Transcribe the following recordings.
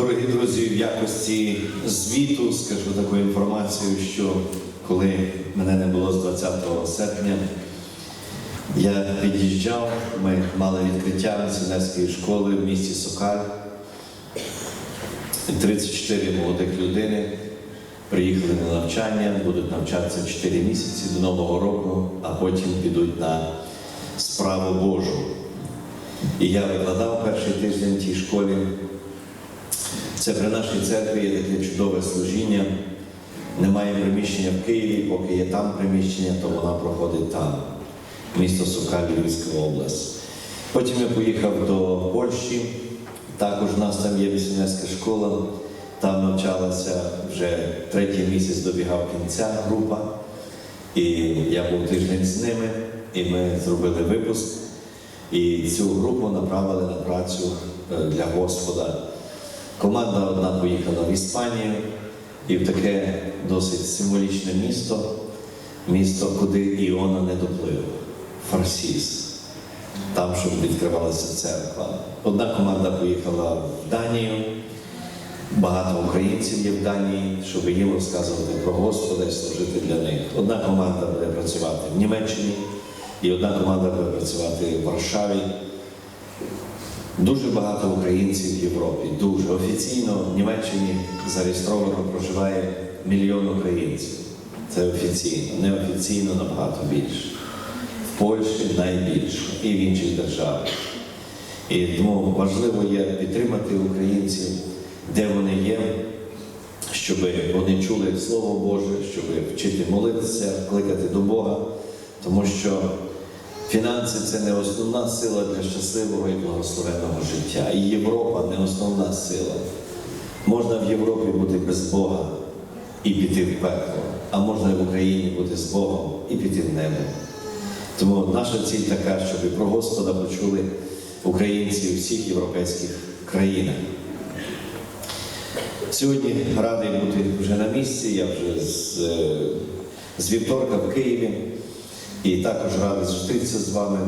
Дорогі друзі, в якості звіту скажу таку інформацію, що коли мене не було з 20 серпня, я під'їжджав, ми мали відкриття місіонерської школи в місті Сокаль. 34 молодих людини приїхали на навчання, будуть навчатися 4 місяці до Нового року, а потім підуть на справу Божу. І я викладав перший тиждень в тій школі. Це при нашій церкві є таке чудове служіння. Немає приміщення в Києві, поки є там приміщення, то вона проходить там, місто Сукаль, Львівська область. Потім я поїхав до Польщі, також у нас там є місіонерська школа, там навчалася вже третій місяць добігав кінця група. І я був тиждень з ними, і ми зробили випуск. І цю групу направили на працю е, для Господа. Команда одна поїхала в Іспанію і в таке досить символічне місто, місто, куди Іона не доплив, Фарсіс. Там, щоб відкривалася церква. Одна команда поїхала в Данію, багато українців є в Данії, щоб їм розказувати про Господа і служити для них. Одна команда буде працювати в Німеччині, і одна команда буде працювати в Варшаві. Дуже багато українців в Європі. Дуже офіційно в Німеччині зареєстровано проживає мільйон українців. Це офіційно, неофіційно набагато більше. В Польщі найбільше і в інших державах. І тому важливо є підтримати українців, де вони є, щоб вони чули Слово Боже, щоб вчити молитися, кликати до Бога, тому що Фінанси це не основна сила для щасливого і благословенного життя. І Європа не основна сила. Можна в Європі бути без Бога і піти в пекло, а можна в Україні бути з Богом і піти в небо. Тому наша ціль така, щоб про Господа почули українці у всіх європейських країнах. Сьогодні радий бути вже на місці, я вже з, е, з вівторка в Києві. І також радий зустрітися з вами.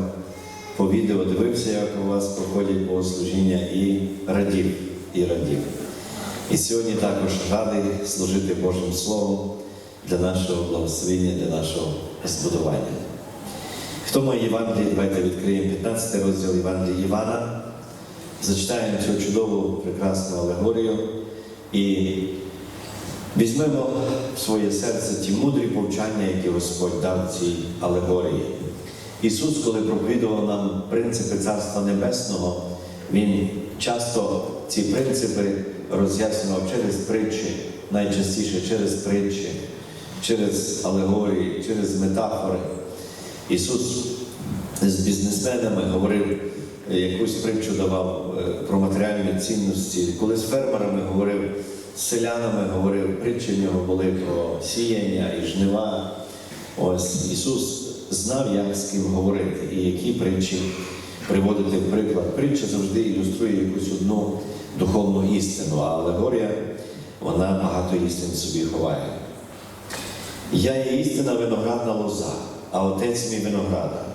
По відео дивився, як у вас проходять богослужіння, і радів, і радів. І сьогодні також радий служити Божим Словом для нашого благословення, для нашого збудування. Хто має Євангеліє, давайте відкриємо 15 розділ Євангелія Івана, зачитаємо цю чудову, прекрасну алегорію і Візьмемо в своє серце ті мудрі повчання, які Господь дав цій алегорії. Ісус, коли проповідував нам принципи Царства Небесного, Він часто ці принципи роз'яснював через притчі, найчастіше через притчі, через алегорії, через метафори. Ісус з бізнесменами говорив, якусь притчу давав е, про матеріальні цінності, коли з фермерами говорив селянами говорив, притчі в нього були про сіяння і жнива. Ось Ісус знав, як з ким говорити і які притчі приводити в приклад. Притча завжди ілюструє якусь одну духовну істину, а алегорія вона багато істин собі ховає. Я є істина виноградна лоза, а отець мій виноградар.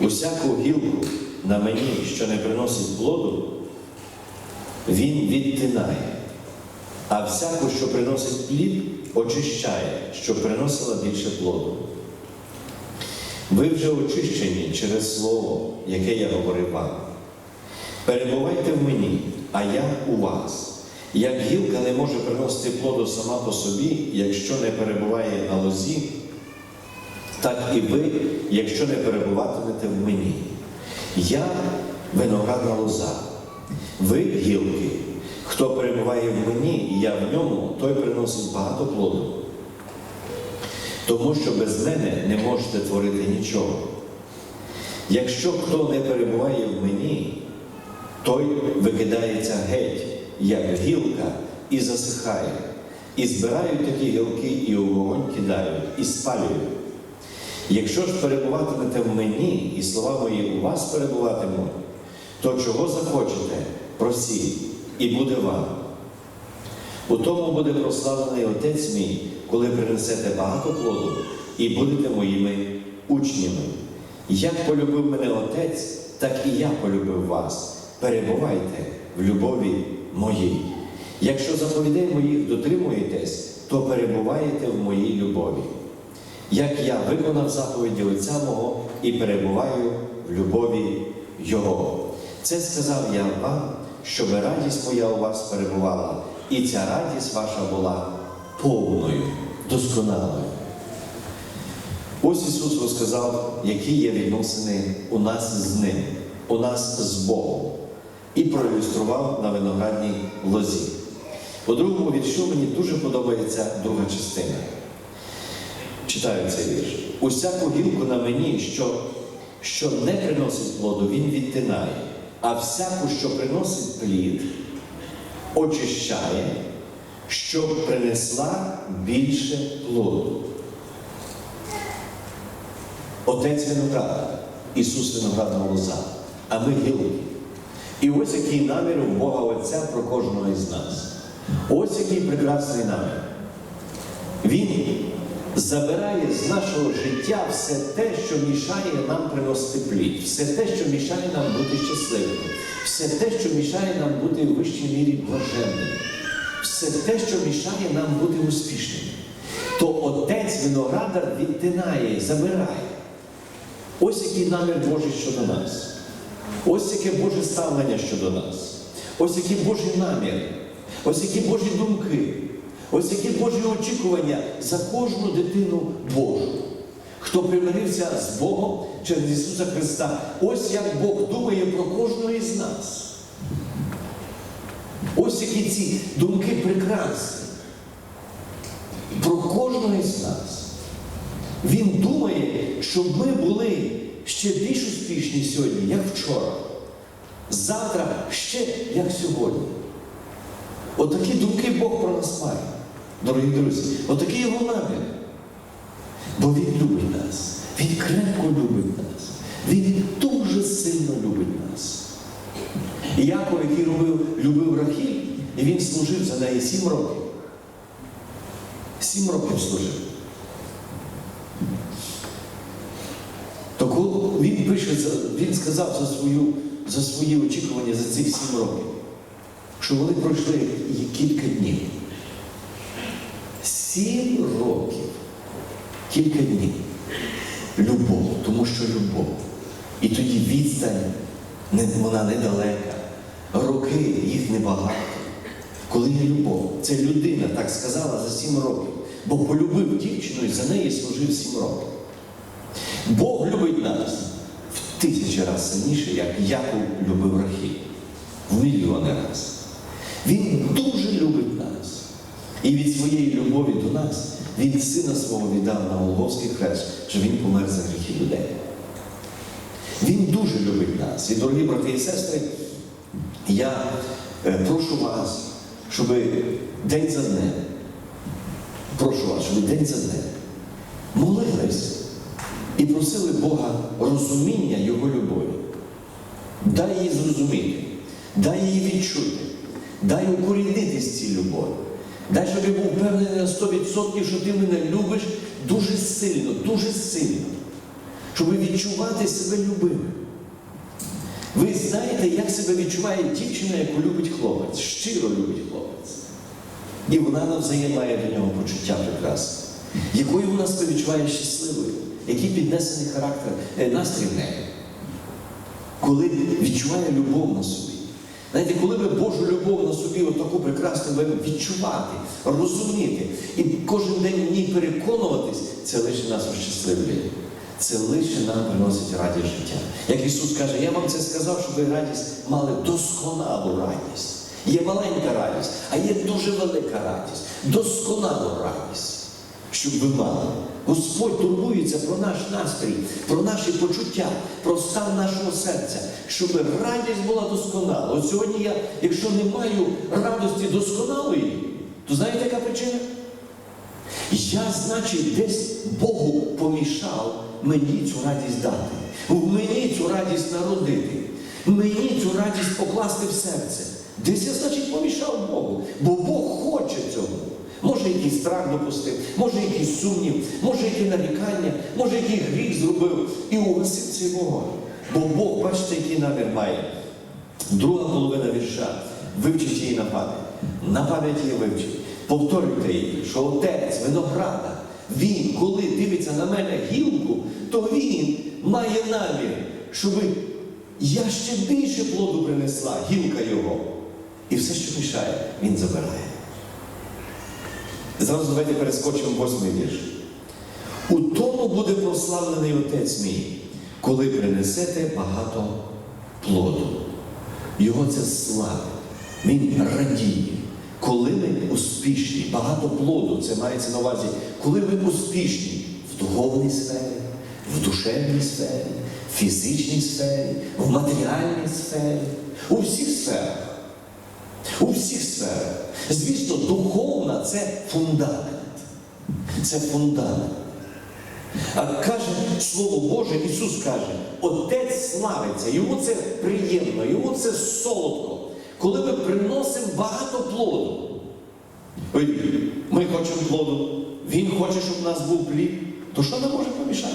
Усяку гілку на мені, що не приносить плоду, він відтинає. А всяку, що приносить плід, очищає, щоб приносила більше плоду. Ви вже очищені через Слово, яке я говорив вам. Перебувайте в мені, а я у вас. Як гілка не може приносити плоду сама по собі, якщо не перебуває на лозі, так і ви, якщо не перебуватимете в мені. Я виноградна лоза, ви гілки. Хто перебуває в мені і я в ньому, той приносить багато плоду. Тому що без мене не можете творити нічого. Якщо хто не перебуває в мені, той викидається геть, як гілка, і засихає, і збирають такі гілки, і у вогонь кидають, і спалюють. Якщо ж перебуватимете в мені, і слова мої у вас перебуватимуть, то чого захочете, просіть і буде вам. У тому буде прославлений Отець мій, коли принесете багато плоду і будете моїми учнями. Як полюбив мене Отець, так і я полюбив вас. Перебувайте в любові моїй. Якщо заповідей моїх дотримуєтесь, то перебуваєте в моїй любові. Як я виконав заповіді Отця мого і перебуваю в любові Його. Це сказав я вам, щоб радість моя у вас перебувала, і ця радість ваша була повною, досконалою. Ось Ісус розказав, які є відносини у нас з Ним, у нас з Богом, і проілюстрував на виноградній лозі. У другому віршу мені дуже подобається друга частина. Читаю цей вірш. Усяку гілку на мені, що, що не приносить плоду, він відтинає, а всяку, що приносить плід, очищає, щоб принесла більше плоду. Отець виноградар, Ісус виноградна лоза, а ми гілки. І ось який намір у Бога Отця про кожного із нас. Ось який прекрасний намір. Він забирає з нашого життя все те, що мішає нам приносити плід, все те, що мішає нам бути щасливими, все те, що мішає нам бути в вищій мірі блаженними, все те, що мішає нам бути успішними. То отець виноградар відтинає, забирає. Ось який намір Божий щодо нас. Ось яке Боже ставлення щодо нас. Ось які Божі наміри, ось які Божі думки, ось які Божі очікування за кожну дитину Божу. Хто примирився з Богом через Ісуса Христа, ось як Бог думає про кожного із нас. Ось які ці думки прекрасні. Про кожного із нас. Він думає, щоб ми були ще більш успішні сьогодні, як вчора. Завтра ще як сьогодні. Отакі думки Бог про нас має, дорогі друзі. Отакий його намір. Бо Він любить нас. Він крепко любить нас. Він дуже сильно любить нас. І Яков, який любив, любив Рахіль, і він служив за неї сім років. Сім років служив. То коли він пише, він сказав за, свою, за свої очікування за цих сім років, що вони пройшли кілька днів. Сім років, кілька днів. Любов, тому що любов. І тоді відстань, вона недалека, роки їх небагато. Коли є любов, це людина так сказала за сім років, бо полюбив дівчину і за неї служив сім років. Бог любить нас в тисячі разів сильніше, як Яков любив Рахіль. В мільйони раз. Він дуже любить нас. І від своєї любові до нас він сина свого віддав на Голгофський хрест, що він помер за гріхи людей. Він дуже любить нас. І, дорогі брати і сестри, я е, прошу вас, щоб день за днем, прошу вас, щоб день за днем молились і просили Бога розуміння Його любові. Дай її зрозуміти, дай її відчути, дай укорінитись цій любові. Дай, щоб я був впевнений на 100%, що ти мене любиш дуже сильно, дуже сильно, щоб відчувати себе любимим. Ви знаєте, як себе відчуває дівчина, яку любить хлопець, щиро любить хлопець. І вона навзаєм має до нього почуття прекрасне. Якою вона себе відчуває щасливою, який піднесений характер, е, настрій в неї. Коли відчуває любов на собі. Знаєте, коли ми Божу любов на собі отаку прекрасну відчувати, розуміти і кожен день в ній переконуватись, це лише нас ощасливлює. Це лише нам приносить радість життя. Як Ісус каже, я вам це сказав, щоб ви радість мали досконалу радість. Є маленька радість, а є дуже велика радість, досконалу радість, щоб ви мали. Господь турбується про наш настрій, про наші почуття, про стан нашого серця, щоб радість була досконала. От сьогодні я, якщо не маю радості досконалої, то знаєте, яка причина? Я, значить, десь Богу помішав мені цю радість дати, мені цю радість народити, мені цю радість покласти в серце. Десь я, значить, помішав Богу, бо Бог хоче цього. Може, якийсь страх допустив, може, якийсь сумнів, може, яке нарікання, може, який гріх зробив і угасив цей вогонь. Бо Бог, бачите, який намір має. Друга половина вірша. Вивчіть її на пам'ять. на пам'ять її вивчіть. Повторюйте її, що отець винограда, він, коли дивиться на мене гілку, то він має намір, щоб я ще більше плоду принесла, гілка його. І все, що мішає, він забирає. Зразу давайте перескочимо восьмий вірш. У тому буде прославлений Отець мій, коли принесете багато плоду. Його це славить. Він радіє. Коли ми успішні, багато плоду, це мається на увазі, коли ми успішні в духовній сфері, в душевній сфері, в фізичній сфері, в матеріальній сфері, у всіх сферах. У всіх сферах. Звісно, духовна це фундамент. Це фундамент. А каже Слово Боже, Ісус каже, Отець славиться, йому це приємно, йому це солодко, коли ми приносимо багато плоду. Ми хочемо плоду, Він хоче, щоб у нас був плід, то що нам може помішати?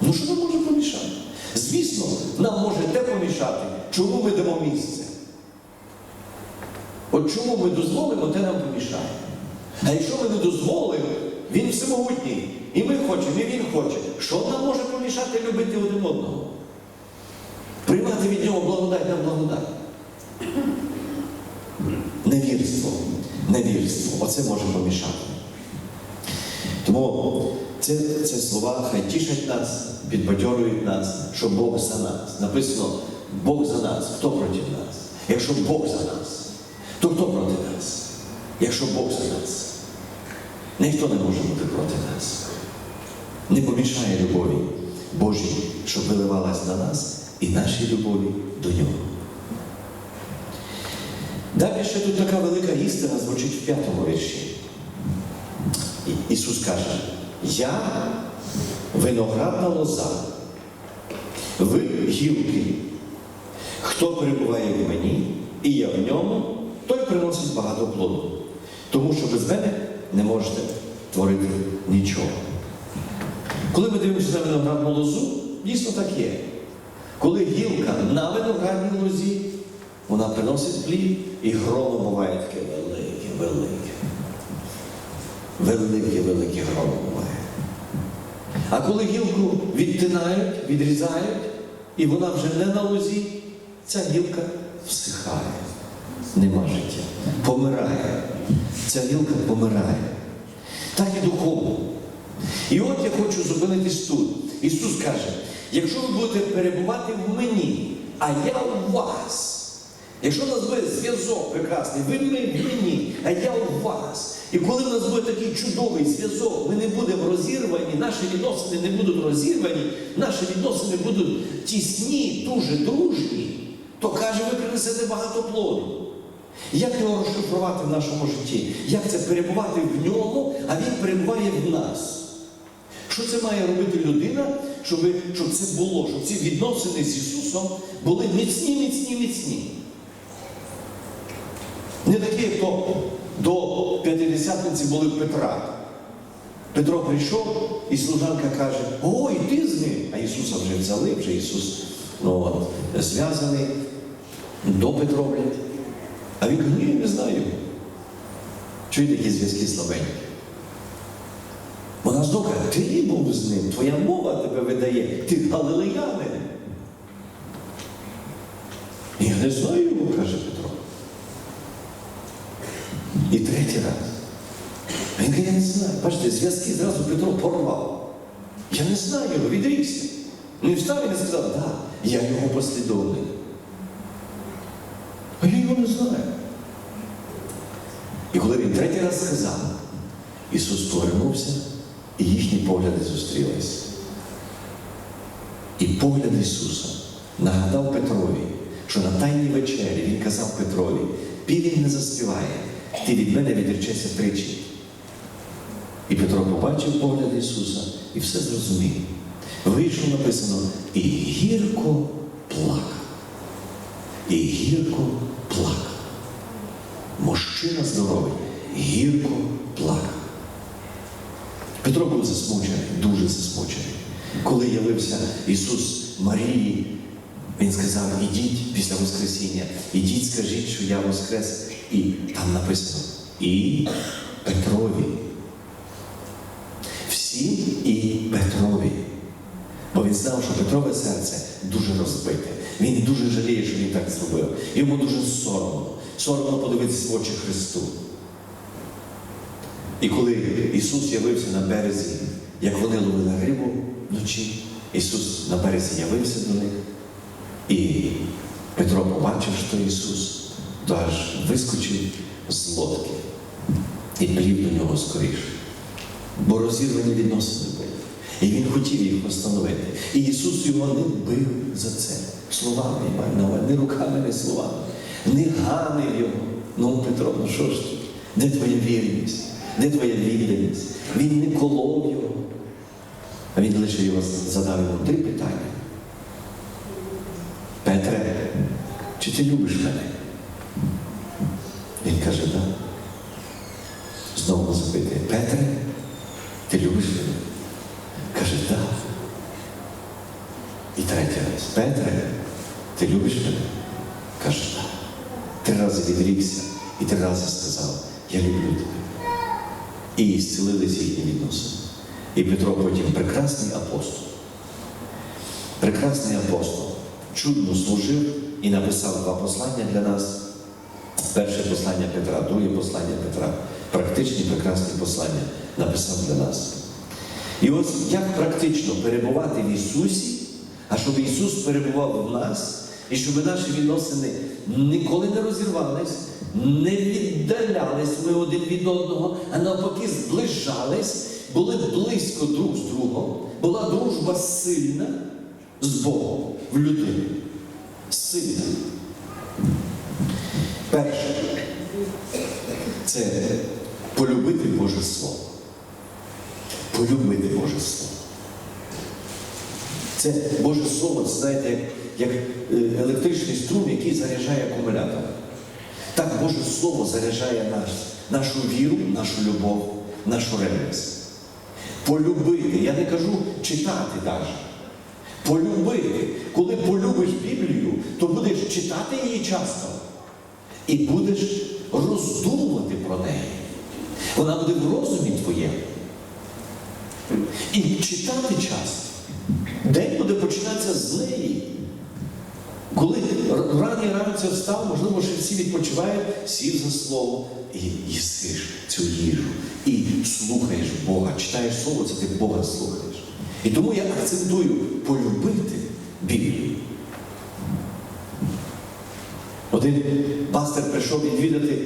Ну що нам може помішати? Звісно, нам може те помішати, чому ми дамо місце. От чому ми дозволимо, те нам помішає. А якщо ми не дозволимо, він всемогутній. І ми хочемо, і він хоче. Що нам може помішати любити один одного? Приймати від нього благодать на благодать. Невірство. Невірство. Оце може помішати. Тому це, це слова хай тішать нас, підбадьорюють нас, що Бог за нас. Написано Бог за нас, хто проти нас? Якщо Бог за нас, хто проти нас? Якщо Бог за нас, ніхто не може бути проти нас. Не помішає любові Божій, щоб виливалась на нас і нашій любові до Нього. Далі ще тут така велика істина звучить в п'ятому вірші. Ісус каже, я виноградна лоза, ви гілки. Хто перебуває в мені, і я в ньому, той приносить багато плоду. Тому що без мене не можете творити нічого. Коли ми дивимося на виноградну лозу, дійсно так є. Коли гілка на виноградній лозі, вона приносить плід, і гроно буває таке велике, велике. Велике, велике гроно буває. А коли гілку відтинають, відрізають, і вона вже не на лозі, ця гілка всихає, нема життя, помирає. Ця гілка помирає. Так і духовно. І от я хочу зупинитись тут. Ісус каже, якщо ви будете перебувати в мені, а я у вас. Якщо у нас буде зв'язок прекрасний, ви мені, а я у вас. І коли в нас буде такий чудовий зв'язок, ми не будемо розірвані, наші відносини не будуть розірвані, наші відносини будуть тісні, дуже дружні, то каже, ви принесете багато плоду. Як його розшифрувати в нашому житті? Як це перебувати в ньому, а він перебуває в нас? Що це має робити людина, щоб, щоб це було, щоб ці відносини з Ісусом були міцні, міцні, міцні? Не такі, як то до п'ятидесятниці були в Петра. Петро прийшов, і служанка каже: О, і ти з ним. А Ісуса вже взяли, вже Ісус ну, от, зв'язаний до Петровлять. А він каже, ні, не знаю. Чуєте такі зв'язки слабенькі? Вона знов каже, ти був з ним, твоя мова тебе видає, ти галилеянин. Я не знаю його, каже Петро. І третій раз. Він каже, я не знаю. Бачите, зв'язки зразу Петро порвав. Я не знаю його, відрікся. Не встав і не сказав, так, да, я його послідовник. Його не знаю. І коли він третій раз сказав, Ісус повернувся, і їхні погляди зустрілися. І погляд Ісуса нагадав Петрові, що на тайній вечері Він казав Петрові, півень не заспіває, ти від мене відречешся тричі. І Петро побачив погляд Ісуса і все зрозумів. Вийшов написано, і гірко плакав. І гірко. Мужчина здоровий, гірко плакав. Петро був засмучений, дуже засмучений. Коли явився Ісус Марії Він сказав, ідіть після Воскресіння, ідіть, скажіть, що я Воскрес. І там написано, і Петрові. Всі і Петрові. Бо він знав, що Петрове серце дуже розбите. Він дуже жаліє, що він так зробив. Йому дуже соромно. Соромно подивитися в очі Христу. І коли Ісус явився на березі, як вони ловили рибу вночі, Ісус на березі явився до них. І Петро побачив, що Ісус, то аж вискочив з лодки і плів до нього скоріше. Бо розірвані відносини були. І він хотів їх встановити. І Ісус його не бив за це. Словами не руками, не словами. Не ганив його. Ну, Петро, ну що ж? Де твоя вірність? Де твоя відданість? Він не колов його. А він лише його задав йому три питання. Петре, чи ти любиш мене? Він каже, так. Знову запитує, Петре, ти любиш мене? Каже, так. І третій раз, Петре, ти любиш мене? Каже, так. Три рази відрікся і три рази сказав, я люблю тебе. І зцілилися їхні відносини. І Петро потім прекрасний апостол. Прекрасний апостол. Чудно служив і написав два послання для нас. Перше послання Петра, друге послання Петра. Практичні прекрасні послання написав для нас. І ось як практично перебувати в Ісусі, а щоб Ісус перебував в нас, і щоб наші відносини ніколи не розірвались, не віддалялись ми один від одного, а навпаки зближались, були близько друг з другом, була дружба сильна з Богом в людині. Сильна. Перше, це полюбити Боже Слово. Полюбити Боже Слово. Це Боже Слово, знаєте, як, як е, електричний струм, який заряджає акумулятор. Так Боже Слово заряджає наш, нашу віру, нашу любов, нашу ревність. Полюбити, я не кажу читати навіть. Полюбити. Коли полюбиш Біблію, то будеш читати її часто. І будеш роздумувати про неї. Вона буде в розумі твоєму. І читати часто. День буде починатися з неї. Коли ранні ранці встав, можливо, ще всі відпочивають, сів за слово і їсиш цю їжу. І слухаєш Бога, читаєш слово, це ти Бога слухаєш. І тому я акцентую полюбити Біблію. Один пастор прийшов відвідати